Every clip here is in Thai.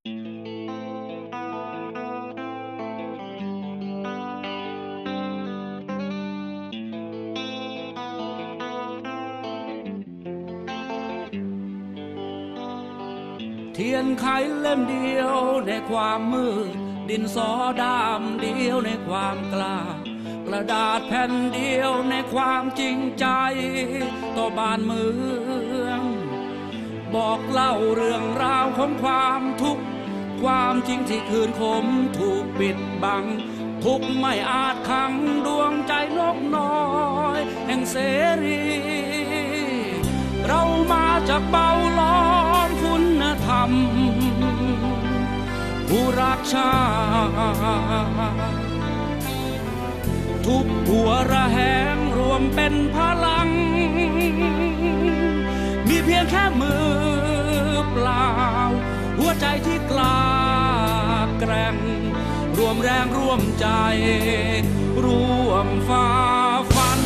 เทียนไขเล่มเดียวในความมืด ดินสอดำเดียวในความกล้ากระดาษแผ่นเดียวในความจริงใจ ต่อบ้านเมือง บอกเล่าเรื่องราวของความทุกข์ ความจริงที่คืนคมถูกปิดบัง ทุกไม่อาจขังดวงใจนกน้อย แห่งเสรี เรามาจากเบาล้อมคุณธรรม ผู้รักชาติทุกหัวระแหงรวมเป็นพลัง มีเพียงแค่มือ วมแรงร่วมใจ ร่วมฝ่าฟัน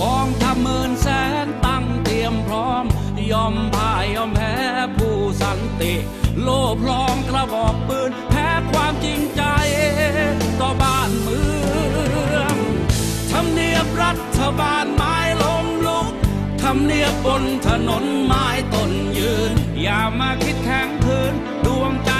กองทัพหมื่นแสนตั้งเตรียมพร้อม ยอมพ่ายยอมแพ้ผู้สันติ โลภลองกระบอกปืน บานไม้ล้มลุกทำเนียบบนถนนไม้ต้นยืน อย่ามาคิดแข็งคืนดวงใจ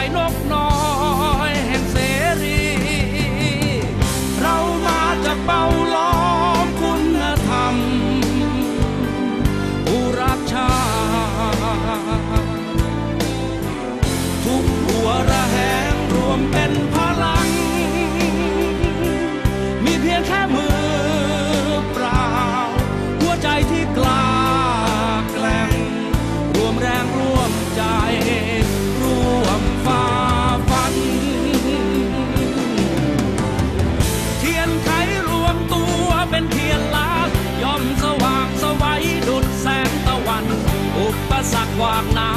สร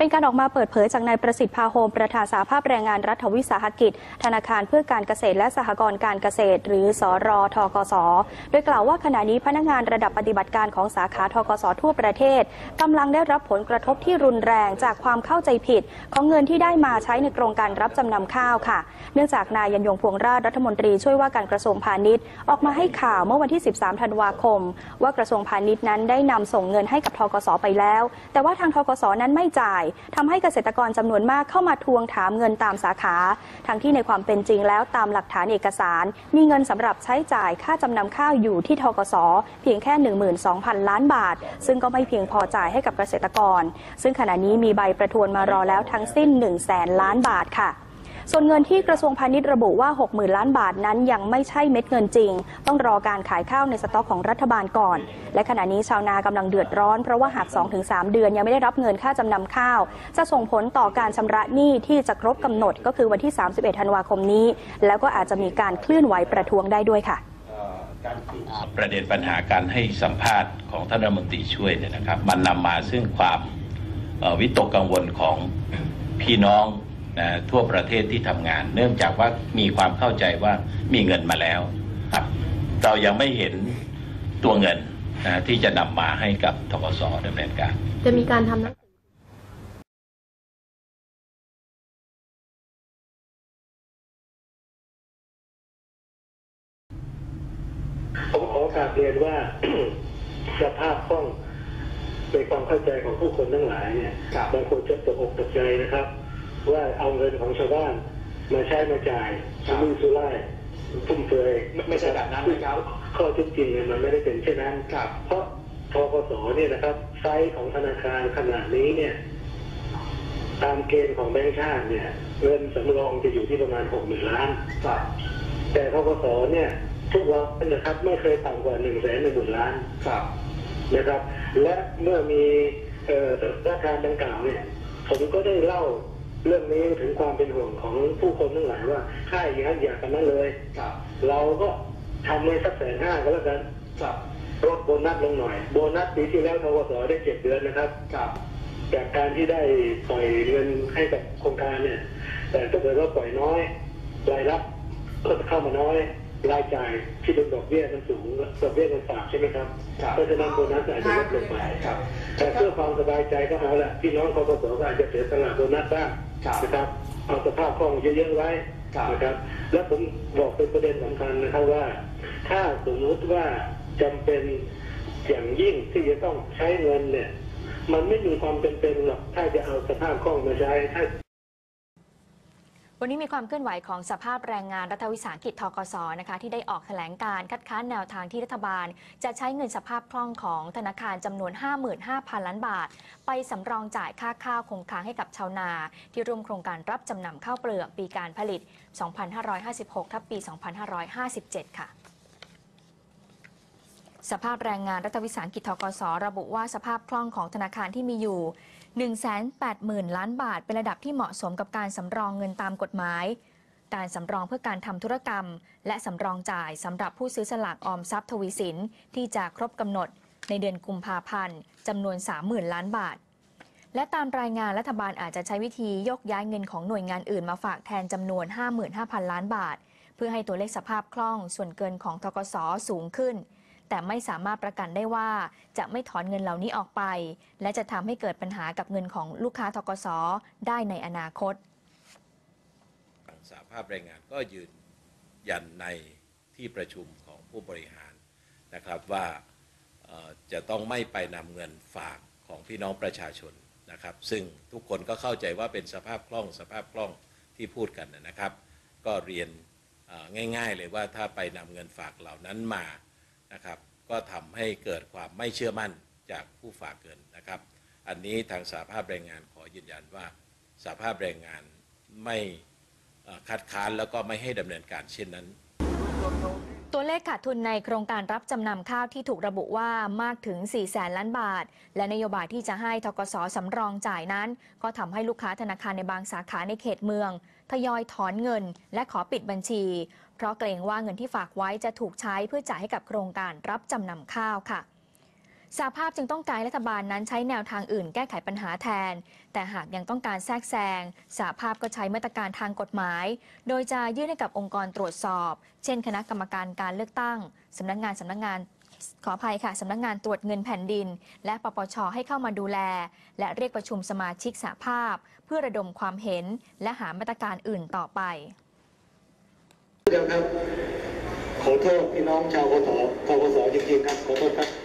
เป็นการออกมาเปิดเผยจากนายประสิทธิ์พาโฮมประธานสาภาพแรงงานรัฐวิสาหกิจ ธนาคารเพื่อการเกษตรและสหกรณ์การเกษตร หรือสรทกส โดยกล่าวว่าขณะนี้พนักงานระดับปฏิบัติการของสาขาทกสทั่วประเทศกำลังได้รับผลกระทบที่รุนแรงจากความเข้าใจผิด ของเงินที่ได้มาใช้ในโครงการรับจำนำข้าวค่ะ เนื่องจากนายยันยงพวงราชรัฐมนตรีช่วยว่าการกระทรวงพาณิชย์ ออกมาให้ข่าวเมื่อวันที่ 13 ธันวาคม ว่ากระทรวงพาณิชย์นั้นได้นำส่งเงินให้กับทกสไปแล้ว แต่ว่าทางทกสนั้นไม่จ่ายทำให้เกษตรกรจำนวนมากเข้ามาทวงถามเงินตามสาขา ทั้งที่ในความเป็นจริงแล้วตามหลักฐานเอกสาร มีเงินสำหรับใช้จ่ายค่าจำนำข้าวอยู่ที่ทกสเพียงแค่ 12,000 ล้านบาท ซึ่งก็ไม่เพียงพอจ่ายให้กับเกษตรกร ซึ่งขณะนี้มีใบประทวนมารอแล้วทั้งสิ้น 1 0 0 0 0แสนล้านบาทค่ะ ส่วนเงินที่กระทรวงพาณิชย์ระบุว่า 60,000 ล้านบาทนั้นยังไม่ใช่เม็ดเงินจริง ต้องรอการขายข้าวในสต็อกของรัฐบาลก่อน และขณะนี้ชาวนากำลังเดือดร้อน เพราะว่าหาก 2-3 เดือนยังไม่ได้รับเงินค่าจำนำข้าว จะส่งผลต่อการชำระหนี้ที่จะครบกำหนดก็คือวันที่ 31 ธันวาคมนี้ แล้วก็อาจจะมีการเคลื่อนไหวประท้วงได้ด้วยค่ะประเด็นปัญหาการให้สัมภาษณ์ของท่านรัฐมนตรีช่วยเนี่ยนะครับ มันนำมาซึ่งความวิตกกังวลของพี่น้อง นะทั่วประเทศที่ทำงาน เนื่องจากว่ามีความเข้าใจว่ามีเงินมาแล้วครับ เรายังไม่เห็นตัวเงินนะที่จะนำมาให้กับทกสดำเนินการ จะมีการทำหนังสือผมขอกราบเรียนว่าสภาพคล่องในความเข้าใจของผู้คนทั้งหลายเนี่ยบางคนจะตกอกตกใจนะครับ ว่าเอาเงินของชาวบ้านมาใช้มาจ่ายสุรุ่ยสุร่ายฟุ่มเฟือยไม่ไม่ใช่แบบนั้นนะครับ ข้อเท็จจริงเนี่ยมันไม่ได้เป็นเช่นนั้น ครับ เพราะทกสเนี่ยนะครับ ไซส์ของธนาคารขนาดนี้เนี่ย ตามเกณฑ์ของแบงก์ชาติเนี่ย เงินสำรองจะอยู่ที่ประมาณหกหมื่นล้าน ครับ แต่ทกสเนี่ยทุกวันนะครับไม่เคยต่ำกว่าหนึ่งแสนหนึ่งหมื่นล้านครับ นะครับ และเมื่อมีเอ่อราคารดังกล่าวเนี่ย ผมก็ได้เล่า เรื่องนี้ถึงความเป็นห่วงของผู้คนทั้งหลายว่าค่าอย่างนั้นอย่ากันนั้นเลย ครับเราก็ทำในสักแสนห้าก็แล้วกันครับลดโบนัสลงหน่อย โบนัสปีที่แล้วทกสได้เจ็ดเดือนนะครับ ครับจากการที่ได้ปล่อยเงินให้กับโครงการเนี่ย แต่ถ้าเกิดว่าปล่อยน้อยรายรับก็เข้ามาน้อยรายจ่ายที่เป็นดอกเบี้ยมันสูงดอกเบี้ยมันฝากใช่ไหมครับครับเพราะฉะนั้นโบนัสอาจจะลดลงไปครับแต่เพื่อความสบายใจก็เอาละพี่น้องคอปสก็อาจจะเสียสละโบนัสบ้างครับ นะครับเอาสภาพคล่องเยอะๆไว้ครับนะครับ และผมบอกเป็นประเด็นสำคัญนะครับว่า ถ้าสมมุติว่าจำเป็นอย่างยิ่งที่จะต้องใช้เงินเนี่ย มันไม่มีความเป็นเป็นหรอกถ้าจะเอาสภาพคล่องมาใช้ถ้า วันนี้มีความเคลื่อนไหวของสภาพแรงงานรัฐวิสาหกิจทกสนะคะที่ได้ออกแถลงการคัดค้านแนวทางที่รัฐบาล จะใช้เงินสภาพคล่องของธนาคารจำนวน 55,000 ล้านบาท ไปสำรองจ่ายค่าข้าวคงค้างให้กับชาวนา ที่ร่วมโครงการรับจำนำข้าวเปลือกปีการผลิต 2556 ทับปี 2557 ค่ะสภาพแรงงานรัฐวิสาหกิจทกสระบุว่าสภาพคล่องของธนาคารที่มีอยู่ 180,000 ล้านบาท เป็นระดับที่เหมาะสมกับการสำรองเงินตามกฎหมาย การสำรองเพื่อการทำธุรกรรม และสำรองจ่ายสำหรับผู้ซื้อสลากออมทรัพย์ทวีสินที่จะครบกำหนด ในเดือนกุมภาพันธ์จำนวน 30,000 ล้านบาท และตามรายงานรัฐบาลอาจจะใช้วิธียกย้ายเงินของหน่วยงานอื่นมาฝากแทนจำนวน 55,000 ล้านบาท เพื่อให้ตัวเลขสภาพคล่องส่วนเกินของทกสสูงขึ้น แต่ไม่สามารถประกันได้ว่า จะไม่ถอนเงินเหล่านี้ออกไป และจะทำให้เกิดปัญหากับเงินของลูกค้าทกสได้ในอนาคตทางสาภาพแรงงานก็ยืนยันในที่ประชุมของผู้บริหารนะครับว่าจะต้องไม่ไปนำเงินฝากของพี่น้องประชาชนนะครับ ซึ่งทุกคนก็เข้าใจว่าเป็นสภาพคล่องสภาพคล่องที่พูดกันนะครับ ก็เรียนง่าย ๆ เลยว่าถ้าไปนำเงินฝากเหล่านั้นมา นะครับ ก็ทำให้เกิดความไม่เชื่อมั่นจากผู้ฝากเงินนะครับ อันนี้ทางสาภาพแรงงานขอยืนยันว่าสาภาพแรงงานไม่คัดค้านแล้วก็ไม่ให้ดำเนินการเช่นนั้น ตัวเลขขาดทุนในโครงการรับจำนำข้าวที่ถูกระบุว่ามากถึง 4 แสนล้านบาท และนโยบายที่จะให้ทกสสำรองจ่ายนั้น ก็ทำให้ลูกค้าธนาคารในบางสาขาในเขตเมือง ทยอยถอนเงิน และขอปิดบัญชี เพราะเกรงว่าเงินที่ฝากไว้จะถูกใช้เพื่อจ่ายให้กับโครงการรับจำนำข้าวค่ะ สาภาพจึงต้องการรัฐบาลนั้นใช้แนวทางอื่นแก้ไขปัญหาแทน แต่หากยังต้องการแทรกแซงสาภาพก็ใช้มาตรการทางกฎหมาย โดยจะยื่นให้กับองค์กรตรวจสอบ เช่น คณะกรรมการการเลือกตั้งสำนักงานสำนักงานขออภัยค่ะสำนักงานตรวจเงินแผ่นดิน และปปชให้เข้ามาดูแล และเรียกประชุมสมาชิกสาภาพ เพื่อระดมความเห็นและหามาตรการอื่นต่อไปเดียวครับขอโทษพี่น้องชาวกสทกสจริงๆครับขอโทษครับ